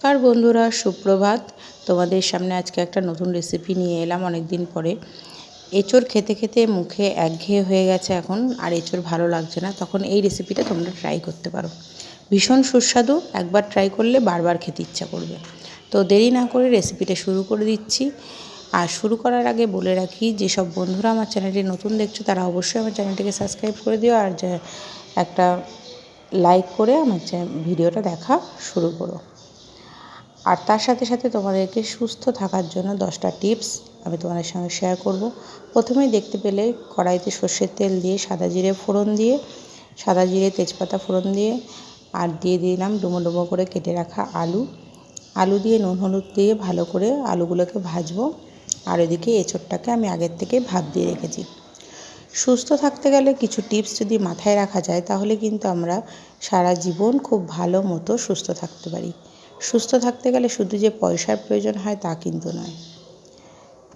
নমস্কার বন্ধুরা, সুপ্রভাত। তোমাদের সামনে আজকে একটা নতুন রেসিপি নিয়ে এলাম অনেক দিন পরে। এঁচোড় খেতে খেতে মুখে একঘেয়ে হয়ে গেছে এখন, আর এঁচোড় ভালো লাগছে না। তখন এই রেসিপিটা তোমরা ট্রাই করতে পারো। ভীষণ সুস্বাদু, একবার ট্রাই করলে বারবার খেতে ইচ্ছা করবে। তো দেরি না করে রেসিপিটা শুরু করে দিচ্ছি। আর শুরু করার আগে বলে রাখি, যেসব বন্ধুরা আমার চ্যানেলটি নতুন দেখছ, তারা অবশ্যই আমার চ্যানেলটিকে সাবস্ক্রাইব করে দিও। আর একটা লাইক করে আমার ভিডিওটা দেখা শুরু করো। আর তার সাথে সাথে তোমাদেরকে সুস্থ থাকার জন্য দশটা টিপস আমি তোমাদের সঙ্গে শেয়ার করব। প্রথমেই দেখতে পেলে কড়াইতে সর্ষের তেল দিয়ে সাদা জিরে ফোড়ন দিয়ে, সাদা জিরে তেজপাতা ফোড়ন দিয়ে, আর দিয়ে দিলাম ডুমো ডুমো করে কেটে রাখা আলু। আলু দিয়ে নুন হলুদ দিয়ে ভালো করে আলুগুলোকে ভাজবো। আর এদিকে এঁচোড়টাকে আমি আগের থেকে ভাত দিয়ে রেখেছি। সুস্থ থাকতে গেলে কিছু টিপস যদি মাথায় রাখা যায় তাহলে কিন্তু আমরা সারা জীবন খুব ভালো মতো সুস্থ থাকতে পারি। সুস্থ থাকতে গেলে শুধু যে পয়সার প্রয়োজন হয় তা কিন্তু নয়।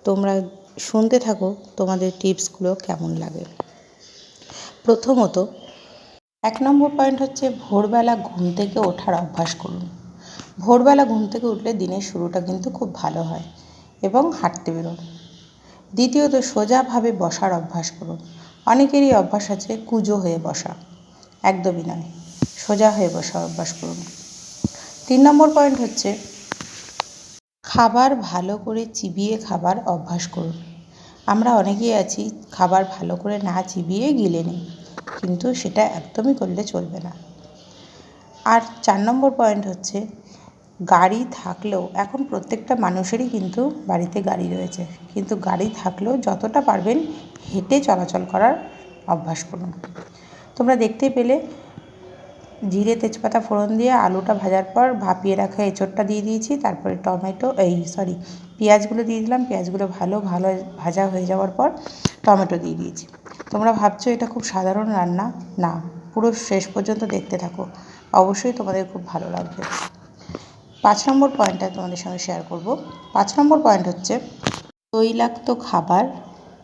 তোমরা শুনতে থাকো তোমাদের টিপসগুলো কেমন লাগে। প্রথমত, এক নম্বর পয়েন্ট হচ্ছে ভোরবেলা ঘুম থেকে ওঠার অভ্যাস করুন। ভোরবেলা ঘুম থেকে উঠলে দিনের শুরুটা কিন্তু খুব ভালো হয় এবং হাঁটতে বেরোন। দ্বিতীয়ত, সোজাভাবে বসার অভ্যাস করুন। অনেকেরই অভ্যাস আছে কুজো হয়ে বসা। একদমই নয়, সোজা হয়ে বসার অভ্যাস করুন। তিন নম্বর পয়েন্ট হচ্ছে, খাবার ভালো করে চিবিয়ে খাবার অভ্যাস করুন। আমরা অনেকেই আছি, খাবার ভালো করে না চিবিয়ে গিলে নিই, কিন্তু সেটা একদমই করলে চলবে না। আর চার নম্বর পয়েন্ট হচ্ছে, গাড়ি থাকলেও, এখন প্রত্যেকটা মানুষেরই কিন্তু বাড়িতে গাড়ি রয়েছে, কিন্তু গাড়ি থাকলেও যতটা পারবেন হেঁটে চলাচল করার অভ্যাস করুন। তোমরা দেখতে পেলে জিরে তেজপাতা ফোড়ন দিয়ে আলুটা ভাজার পর ভাপিয়ে রাখা এঁচোড়টা দিয়ে দিয়েছি। তারপরে টমেটো, এই সরি পেঁয়াজগুলো দিয়ে দিলাম। পেঁয়াজগুলো ভালো ভালো ভাজা হয়ে যাওয়ার পর টমেটো দিয়ে দিয়েছি। তোমরা ভাবছ এটা খুব সাধারণ রান্না? না, পুরো শেষ পর্যন্ত দেখতে থাকো। অবশ্যই তোমাদের খুব ভালো লাগবে। পাঁচ নম্বর পয়েন্টটা তোমাদের সঙ্গে শেয়ার করব। পাঁচ নম্বর পয়েন্ট হচ্ছে, তৈলাক্ত খাবার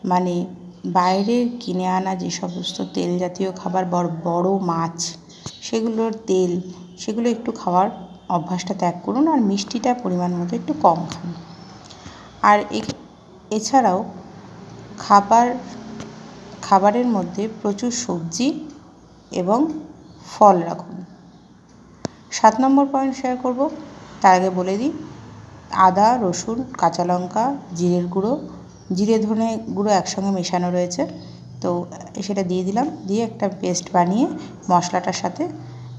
মানে বাইরের কিনে আনা যে সমস্ত তেল জাতীয় খাবার, বড় বড় মাছ সেগুলোর তেল, সেগুলো একটু খাওয়ার অভ্যাসটা ত্যাগ করুন আর মিষ্টিটা পরিমাণ মতো একটু কম খান। আর এছাড়াও খাবার, খাবারের মধ্যে প্রচুর সবজি এবং ফল রাখুন। সাত নম্বর পয়েন্ট শেয়ার করব, তার আগে বলে দিই, আদা, রসুন, কাঁচা লঙ্কা, জিরের গুঁড়ো, জিরে ধনে গুঁড়ো একসঙ্গে মেশানো রয়েছে। তো সেটা দিয়ে দিলাম, দিয়ে একটা পেস্ট বানিয়ে মশলাটার সাথে,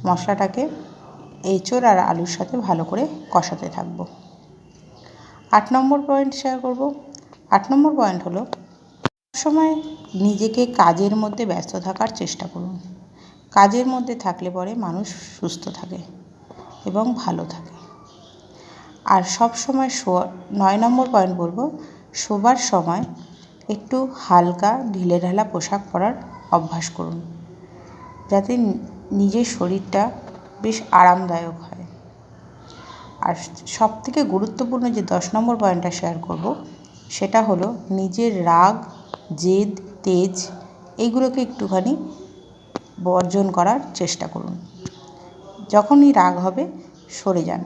মশলাটাকে এঁচোড় আর আলুর সাথে ভালো করে কষাতে থাকব। আট নম্বর পয়েন্ট শেয়ার করব। আট নম্বর পয়েন্ট হলো সময় নিজেকে কাজের মধ্যে ব্যস্ত থাকার চেষ্টা করুন। কাজের মধ্যে থাকলে পরে মানুষ সুস্থ থাকে এবং ভালো থাকে। আর সব সময় শোয়া নয় নম্বর পয়েন্ট বলব, শোবার সময় একটু হালকা ঢিলেঢালা পোশাক পরার অভ্যাস করুন, যাতে নিজের শরীরটা বেশ আরামদায়ক হয়। আর সব থেকে গুরুত্বপূর্ণ যে দশ নম্বর পয়েন্টটা শেয়ার করব, সেটা হলো নিজের রাগ, জেদ, তেজ, এইগুলোকে একটুখানি বর্জন করার চেষ্টা করুন। যখনই রাগ হবে, সরে যান।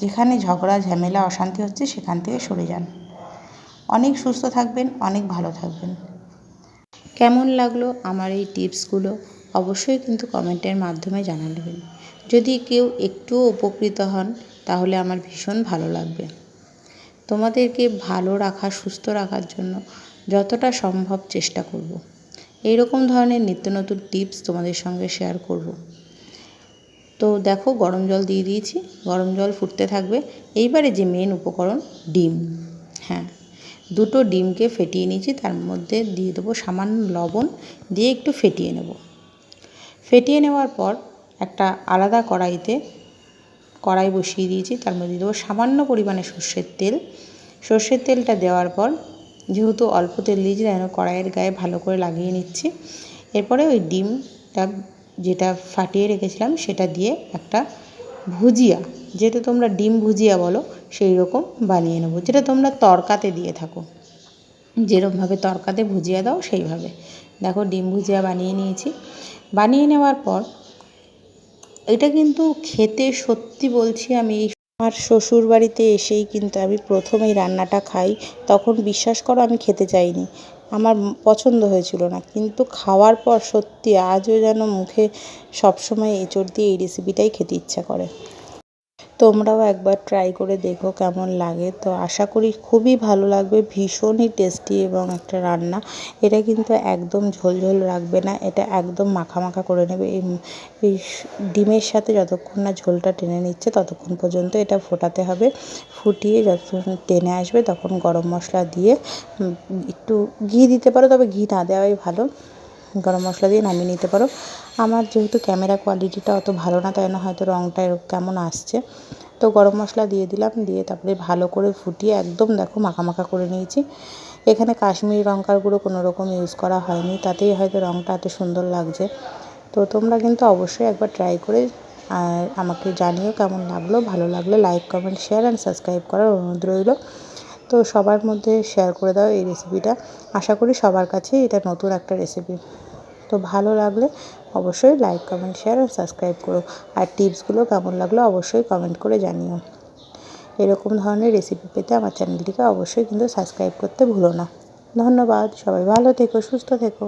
যেখানে ঝগড়া, ঝামেলা, অশান্তি হচ্ছে, সেখান থেকে সরে যান। অনেক সুস্থ থাকবেন, অনেক ভালো থাকবেন। কেমন লাগল আমার এই টিপসগুলো? অবশ্যই কিন্তু কমেন্টের মাধ্যমে জানাবেন যদি কেউ একটুও উপকৃত হন, তাহলে আমার ভীষণ ভালো লাগবে। তোমাদেরকে ভালো রাখা, সুস্থ রাখার জন্য যতটা সম্ভব চেষ্টা করব। এইরকম ধরনের নিত্য নতুন টিপস তোমাদের সঙ্গে শেয়ার করব। তো দেখো, গরম জল দিয়ে দিয়েছি, গরম জল ফুটতে থাকবে। এইবারে যে মেন উপকরণ, ডিম। হ্যাঁ। দুটো ডিমকে ফেটিয়ে নিয়েছি, তার মধ্যে দিয়ে দেবো সামান্য লবণ, দিয়ে একটু ফেটিয়ে নেব। ফেটিয়ে নেওয়ার পর একটা আলাদা কড়াইতে কড়াই বসিয়ে দিয়েছি, তার মধ্যে দেবো সামান্য পরিমাণে সর্ষের তেল। সর্ষের তেলটা দেওয়ার পর যেহেতু অল্প তেল দিয়েছি যেন কড়াইয়ের গায়ে ভালো করে লাগিয়ে নিচ্ছি। এরপরে ওই ডিমটা যেটা ফাটিয়ে রেখেছিলাম, সেটা দিয়ে একটা ভুজিয়া যেটা তোমরা ডিম ভুজিয়া বলো সেই রকম বানিয়ে নেব। যেটা তোমরা তরকাতে দিয়ে থাকো। যেরকমভাবে তরকাতে ভুজিয়া দাও, সেইভাবে। দেখো, ডিম ভুজিয়া বানিয়ে নিয়েছি। বানিয়ে নেওয়ার পর, এটা কিন্তু খেতে সত্যি বলছি আমি, আমার শ্বশুর বাড়িতে এসেই কিন্তু আমি প্রথম এই রান্নাটা খাই। তখন বিশ্বাস করো, আমি খেতে চাইনি। আমার পছন্দ হয়েছিল না। কিন্তু খাওয়ার পর সত্যি আজও যেন মুখে সবসময় এঁচোড় দিয়ে এই রেসিপিটাই খেতে ইচ্ছা করে। তোমরাও একবার ট্রাই করে দেখো কেমন লাগে। তো আশা করি খুবই ভালো লাগবে, ভীষণই টেস্টি এবং একটা রান্না। এটা কিন্তু একদম ঝোল ঝোল রাখবে না, এটা একদম মাখা মাখা করে নেবে। এই ডিমের সাথে যতক্ষণ না ঝোলটা টেনে নিচ্ছে ততক্ষণ পর্যন্ত এটা ফোটাতে হবে। ফুটিয়ে যতক্ষণ টেনে আসবে তখন গরম মশলা দিয়ে একটু ঘি দিতে পারো, তবে ঘি না দেওয়াই ভালো। গরম মশলা দিয়ে নামিয়ে নিতে পারো। আমার যেহেতু ক্যামেরা কোয়ালিটিটা অত ভালো না, তাই না, হয়তো রঙটা কেমন আসছে। তো গরম মশলা দিয়ে দিলাম, দিয়ে তারপরে ভালো করে ফুটিয়ে একদম দেখো মাখা করে নিয়েছি। এখানে কাশ্মীরি লঙ্কার গুঁড়ো কোনো রকম ইউজ করা হয়নি, তাতেই হয়তো রঙটা এত সুন্দর লাগছে। তো তোমরা কিন্তু অবশ্যই একবার ট্রাই করে, আর আমাকে জানিও কেমন লাগল। ভালো লাগলে like comment share and subscribe করার অনুরোধ রইল। তো সবার মধ্যে শেয়ার করে দাও এই রেসিপিটা আশা করি সবার কাছে এটা নতুন একটা রেসিপি তো ভালো লাগলে অবশ্যই লাইক কমেন্ট শেয়ার আর সাবস্ক্রাইব করো। আর টিপসগুলো কেমন লাগল অবশ্যই কমেন্ট করে জানিও। এরকম ধরনের রেসিপি পেতে আমার চ্যানেলটিকে অবশ্যই কিন্তু সাবস্ক্রাইব করতে ভুলো না। ধন্যবাদ, সবাই ভালো থেকো, সুস্থ থেকো।